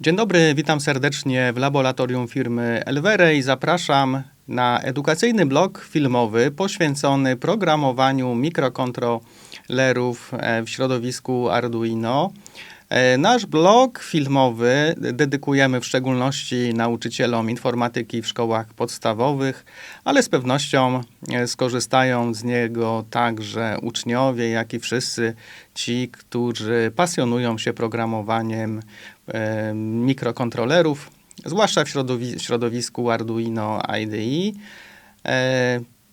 Dzień dobry, witam serdecznie w laboratorium firmy Elwere i zapraszam na edukacyjny blog filmowy poświęcony programowaniu mikrokontrolerów e, w środowisku Arduino. E, Nasz blog filmowy dedykujemy w szczególności nauczycielom informatyki w szkołach podstawowych, ale z pewnością e, skorzystają z niego także uczniowie, jak i wszyscy ci, którzy pasjonują się programowaniem mikrokontrolerów, zwłaszcza w środowi- środowisku Arduino IDE.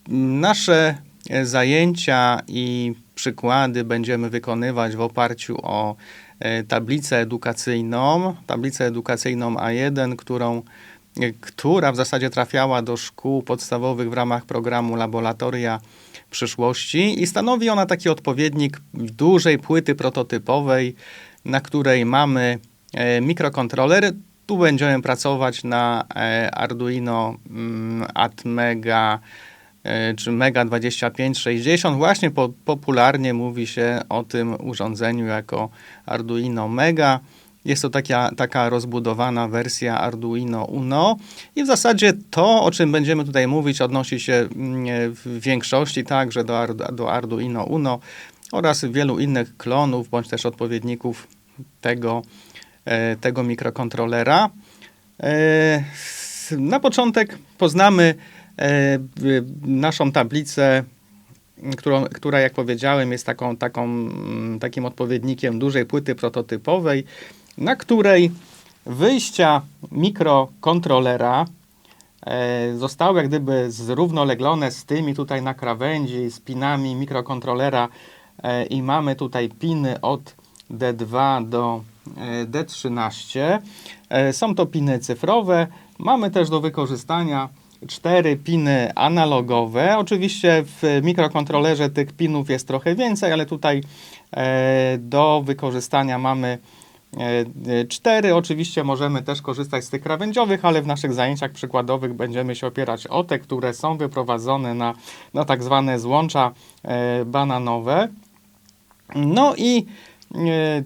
Nasze zajęcia i przykłady będziemy wykonywać w oparciu o e, tablicę edukacyjną, tablicę edukacyjną A1, którą, e, która w zasadzie trafiała do szkół podstawowych w ramach programu Laboratoria Przyszłości i stanowi ona taki odpowiednik dużej płyty prototypowej, na której mamy mikrokontroler. Tu będziemy pracować na e, Arduino mm, Atmega e, czy Mega 2560. Właśnie po, popularnie mówi się o tym urządzeniu jako Arduino Mega. Jest to taka, taka rozbudowana wersja Arduino Uno i w zasadzie to, o czym będziemy tutaj mówić, odnosi się mm, w większości także do, do Arduino Uno oraz wielu innych klonów bądź też odpowiedników tego, e, tego mikrokontrolera. E, Na początek poznamy e, naszą tablicę, która, jak powiedziałem, jest taką, mm, takim odpowiednikiem dużej płyty prototypowej, na której wyjścia mikrokontrolera e, zostały jak gdyby zrównoleglone z tymi tutaj na krawędzi, z pinami mikrokontrolera e, i mamy tutaj piny od D2 do e, D13. E, Są to piny cyfrowe. Mamy też do wykorzystania cztery piny analogowe. Oczywiście w mikrokontrolerze tych pinów jest trochę więcej, ale tutaj e, do wykorzystania mamy cztery. Oczywiście możemy też korzystać z tych krawędziowych, ale w naszych zajęciach przykładowych będziemy się opierać o te, które są wyprowadzone na, na tak zwane złącza bananowe. No i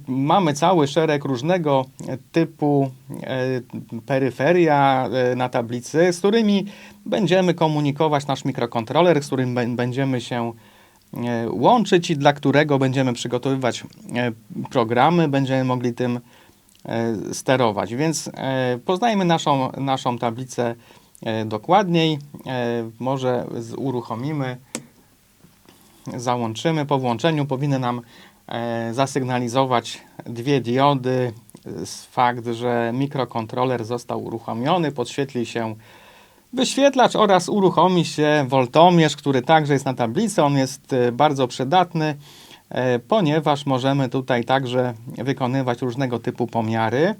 mamy cały szereg różnego typu e, peryferia e, na tablicy, z którymi będziemy komunikować nasz mikrokontroler, z którym bę- będziemy się e, łączyć i dla którego będziemy przygotowywać e, programy, będziemy mogli tym e, sterować. Więc e, poznajmy naszą, naszą tablicę e, dokładniej. E, Może uruchomimy załączymy. Po włączeniu powinny nam e, zasygnalizować dwie diody. Fakt, że mikrokontroler został uruchomiony, podświetli się wyświetlacz oraz uruchomi się woltomierz, który także jest na tablicy. On jest e, bardzo przydatny, e, ponieważ możemy tutaj także wykonywać różnego typu pomiary.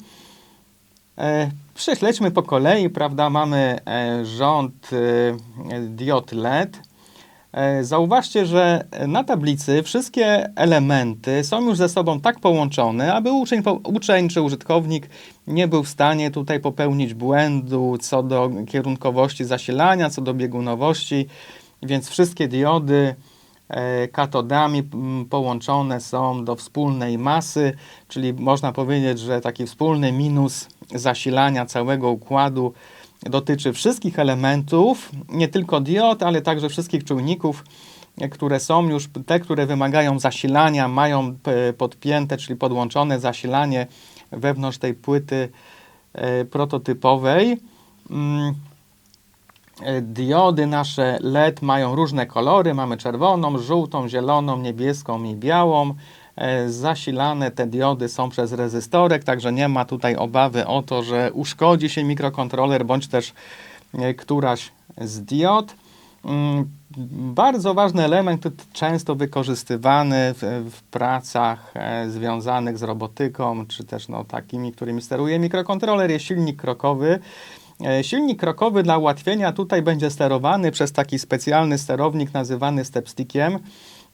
E, Prześledźmy po kolei, prawda? Mamy e, rząd e, diod LED. E, Zauważcie, że na tablicy wszystkie elementy są już ze sobą tak połączone, aby uczeń, uczeń czy użytkownik nie był w stanie tutaj popełnić błędu co do kierunkowości zasilania, co do biegunowości, więc wszystkie diody e, katodami połączone są do wspólnej masy, czyli można powiedzieć, że taki wspólny minus zasilania całego układu dotyczy wszystkich elementów, nie tylko diod, ale także wszystkich czujników, e, które są już, te, które wymagają zasilania, mają p- podpięte, czyli podłączone zasilanie wewnątrz tej płyty e, prototypowej. Mm, e, Diody nasze LED mają różne kolory. Mamy czerwoną, żółtą, zieloną, niebieską i białą. E, Zasilane te diody są przez rezystorek, także nie ma tutaj obawy o to, że uszkodzi się mikrokontroler bądź też e, któraś z diod. Mm, Bardzo ważny element, często wykorzystywany w, w pracach e, związanych z robotyką, czy też no, takimi, którymi steruje mikrokontroler, jest silnik krokowy. Silnik krokowy dla ułatwienia tutaj będzie sterowany przez taki specjalny sterownik nazywany stepstickiem.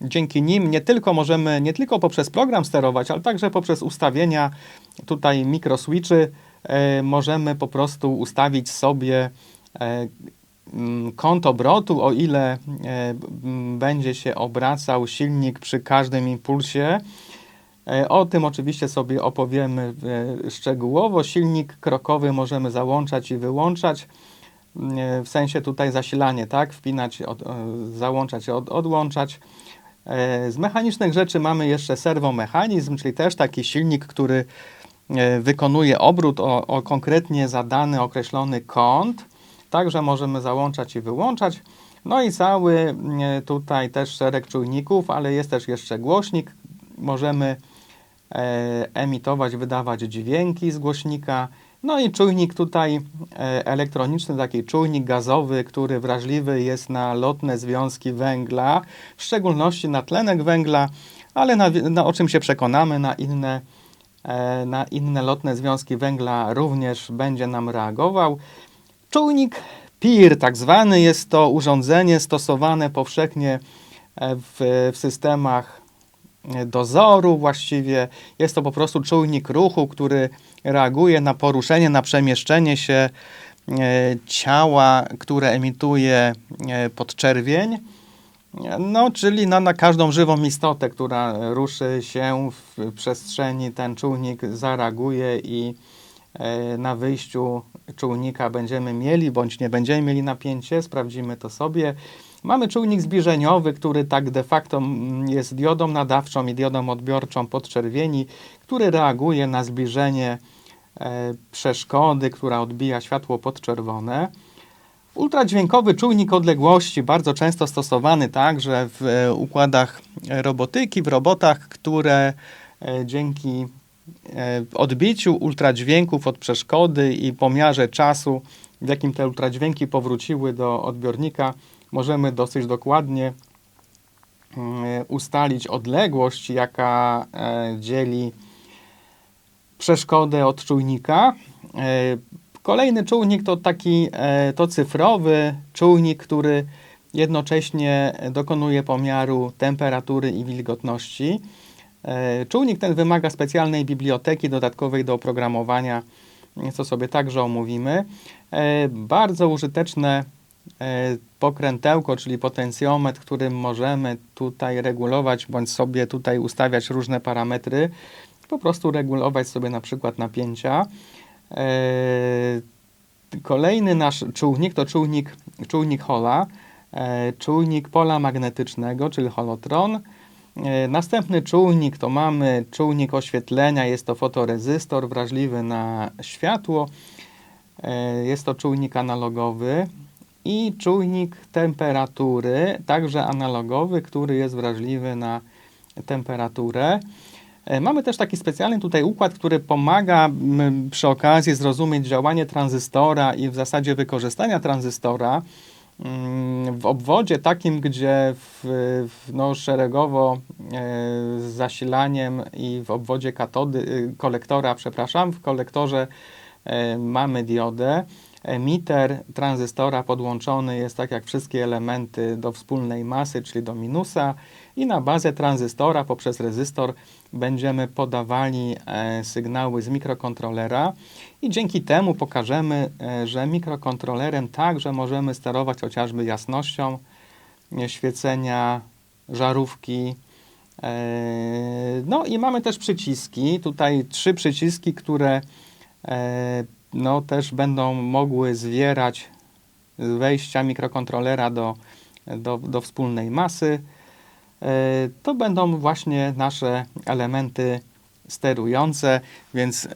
Dzięki nim nie tylko możemy, nie tylko poprzez program sterować, ale także poprzez ustawienia tutaj mikroswitchy e, możemy po prostu ustawić sobie e, mm, kąt obrotu, o ile e, będzie się obracał silnik przy każdym impulsie. O tym oczywiście sobie opowiemy szczegółowo. Silnik krokowy możemy załączać i wyłączać. W sensie tutaj zasilanie, tak? Wpinać, od, załączać, od, odłączać. E, Z mechanicznych rzeczy mamy jeszcze serwomechanizm, czyli też taki silnik, który e, wykonuje obrót o, o konkretnie zadany, określony kąt. Także możemy załączać i wyłączać. No i cały e, tutaj też szereg czujników, ale jest też jeszcze głośnik. Możemy emitować, wydawać dźwięki z głośnika. No i czujnik tutaj e, elektroniczny, taki czujnik gazowy, który wrażliwy jest na lotne związki węgla, w szczególności na tlenek węgla, ale na, na, o czym się przekonamy, na inne, e, na inne lotne związki węgla również będzie nam reagował. Czujnik PIR, tak zwany, jest to urządzenie stosowane powszechnie e, w, w systemach dozoru właściwie. Jest to po prostu czujnik ruchu, który reaguje na poruszenie, na przemieszczenie się e, ciała, które emituje e, podczerwień. No, czyli no, na każdą żywą istotę, która ruszy się w przestrzeni, ten czujnik zareaguje i e, na wyjściu czujnika będziemy mieli, bądź nie będziemy mieli napięcie, sprawdzimy to sobie. Mamy czujnik zbliżeniowy, który tak de facto jest diodą nadawczą i diodą odbiorczą podczerwieni, który reaguje na zbliżenie e, przeszkody, która odbija światło podczerwone. Ultradźwiękowy czujnik odległości, bardzo często stosowany także w e, układach robotyki, w robotach, które e, dzięki odbiciu ultradźwięków od przeszkody i pomiarze czasu, w jakim te ultradźwięki powróciły do odbiornika, możemy dosyć dokładnie mm, ustalić odległość, jaka e, dzieli przeszkodę od czujnika. E, Kolejny czujnik to taki e, to cyfrowy czujnik, który jednocześnie dokonuje pomiaru temperatury i wilgotności. Czujnik ten wymaga specjalnej biblioteki dodatkowej do oprogramowania, co sobie także omówimy. Bardzo użyteczne pokrętełko, czyli potencjometr, którym możemy tutaj regulować bądź sobie tutaj ustawiać różne parametry. Po prostu regulować sobie na przykład napięcia. E, Kolejny nasz czujnik to czujnik, czujnik Hola, e, czujnik pola magnetycznego, czyli holotron. E, Następny czujnik to mamy czujnik oświetlenia, jest to fotorezystor wrażliwy na światło. E, Jest to czujnik analogowy i czujnik temperatury, także analogowy, który jest wrażliwy na temperaturę. E, Mamy też taki specjalny tutaj układ, który pomaga przy okazji zrozumieć działanie tranzystora i w zasadzie wykorzystania tranzystora mm, w obwodzie takim, gdzie w, w, no, szeregowo e, z zasilaniem i w obwodzie katody, y, kolektora, przepraszam, w kolektorze e, mamy diodę. Emiter tranzystora podłączony jest tak jak wszystkie elementy do wspólnej masy, czyli do minusa i na bazę tranzystora poprzez rezystor będziemy podawali e, sygnały z mikrokontrolera i dzięki temu pokażemy, e, że mikrokontrolerem także możemy sterować chociażby jasnością świecenia, żarówki. E, No i mamy też przyciski, tutaj trzy przyciski, które no, też będą mogły zwierać wejścia mikrokontrolera do, do, do wspólnej masy. E, To będą właśnie nasze elementy sterujące, więc e,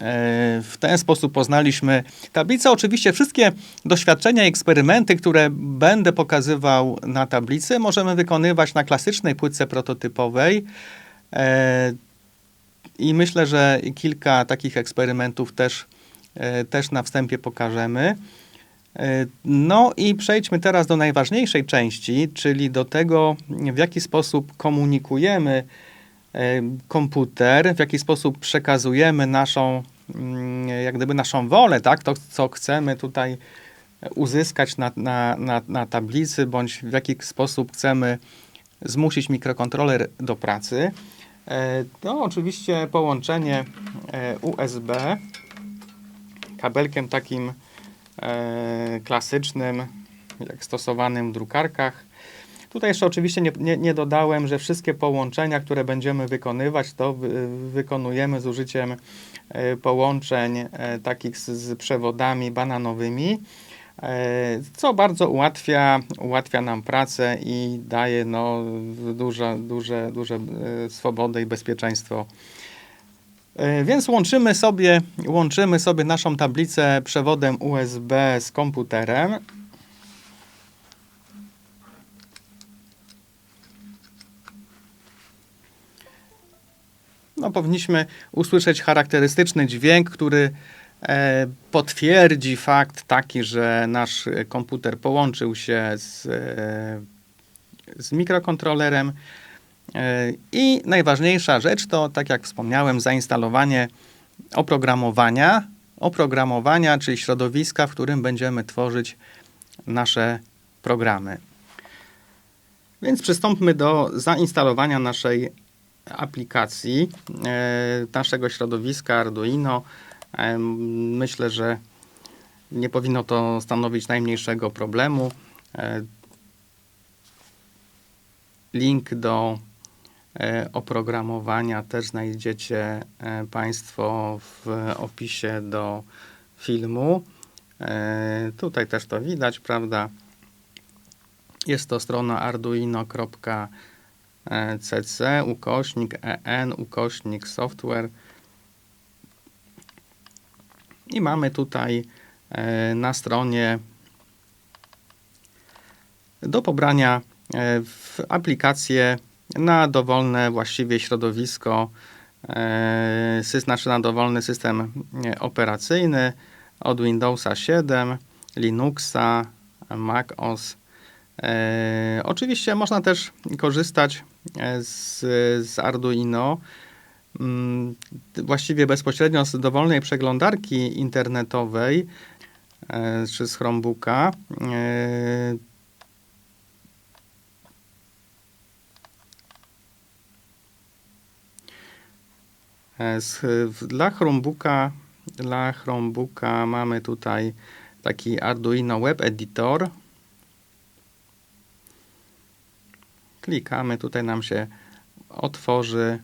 w ten sposób poznaliśmy tablicę. Oczywiście wszystkie doświadczenia i eksperymenty, które będę pokazywał na tablicy, możemy wykonywać na klasycznej płytce prototypowej. E, I myślę, że kilka takich eksperymentów też, też na wstępie pokażemy. E, No i przejdźmy teraz do najważniejszej części, czyli do tego, w jaki sposób komunikujemy e, komputer, w jaki sposób przekazujemy naszą, mm, jak gdyby naszą wolę, tak? To, co chcemy tutaj uzyskać na, na, na, na tablicy, bądź w jaki sposób chcemy zmusić mikrokontroler do pracy. E, To oczywiście połączenie e, USB kabelkiem takim e, klasycznym, jak stosowanym w drukarkach. Tutaj jeszcze oczywiście nie, nie, nie dodałem, że wszystkie połączenia, które będziemy wykonywać, to wy, wykonujemy z użyciem e, połączeń e, takich z, z przewodami bananowymi, e, co bardzo ułatwia, ułatwia nam pracę i daje no, duże, duże, duże e, swobodę i bezpieczeństwo. E, Więc łączymy sobie, łączymy sobie naszą tablicę przewodem USB z komputerem. no, powinniśmy usłyszeć charakterystyczny dźwięk, który e, potwierdzi fakt taki, że nasz komputer połączył się z, e, z mikrokontrolerem. E, I najważniejsza rzecz to, tak jak wspomniałem, zainstalowanie oprogramowania, oprogramowania, czyli środowiska, w którym będziemy tworzyć nasze programy. Więc przystąpmy do zainstalowania naszej aplikacji, e, naszego środowiska Arduino. E, Myślę, że nie powinno to stanowić najmniejszego problemu. Link do oprogramowania też znajdziecie e, Państwo w opisie do filmu. E, Tutaj też to widać, prawda? Jest to strona arduino.cc ukośnik en ukośnik software i mamy tutaj e, na stronie do pobrania e, w aplikację na dowolne właściwie środowisko, e, znaczy na dowolny system e, operacyjny od Windowsa 7, Linuxa, macOS. E, oczywiście można też korzystać z, z Arduino mm, właściwie bezpośrednio z dowolnej przeglądarki internetowej czy z Chromebooka. E, E, Z, w, dla Chromebooka, dla Chromebooka mamy tutaj taki Arduino Web Editor. Klikamy, tutaj nam się otworzy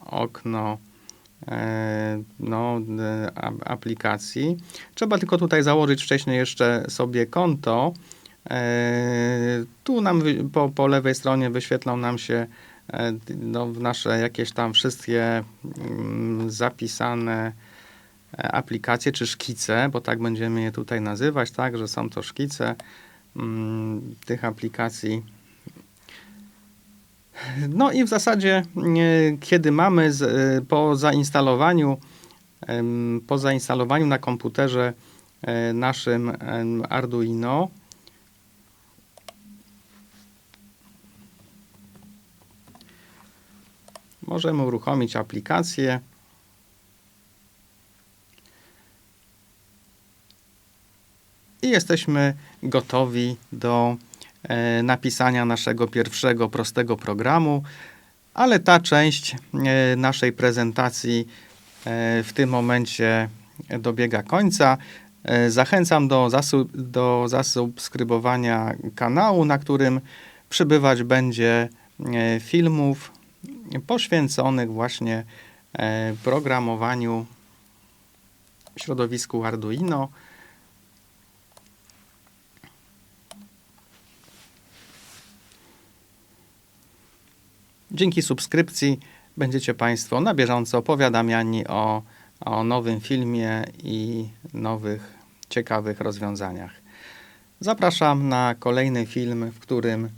okno e, no, e, aplikacji. Trzeba tylko tutaj założyć wcześniej jeszcze sobie konto. E, Tu nam po, po lewej stronie wyświetlą nam się e, no, nasze jakieś tam wszystkie mm, zapisane e, aplikacje czy szkice, bo tak będziemy je tutaj nazywać, tak, że są to szkice mm, tych aplikacji. No i w zasadzie, e, kiedy mamy z, e, po zainstalowaniu, po zainstalowaniu na komputerze e, naszym Arduino, możemy uruchomić aplikację. I jesteśmy gotowi do e, napisania naszego pierwszego prostego programu, ale ta część e, naszej prezentacji e, w tym momencie dobiega końca. E, Zachęcam do, zasu- do zasubskrybowania kanału, na którym przybywać będzie e, filmów poświęconych właśnie e, programowaniu w środowisku Arduino. Dzięki subskrypcji będziecie Państwo na bieżąco powiadamiani o, o nowym filmie i nowych ciekawych rozwiązaniach. Zapraszam na kolejny film, w którym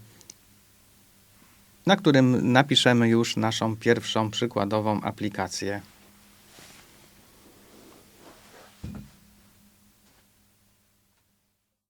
na którym napiszemy już naszą pierwszą przykładową aplikację.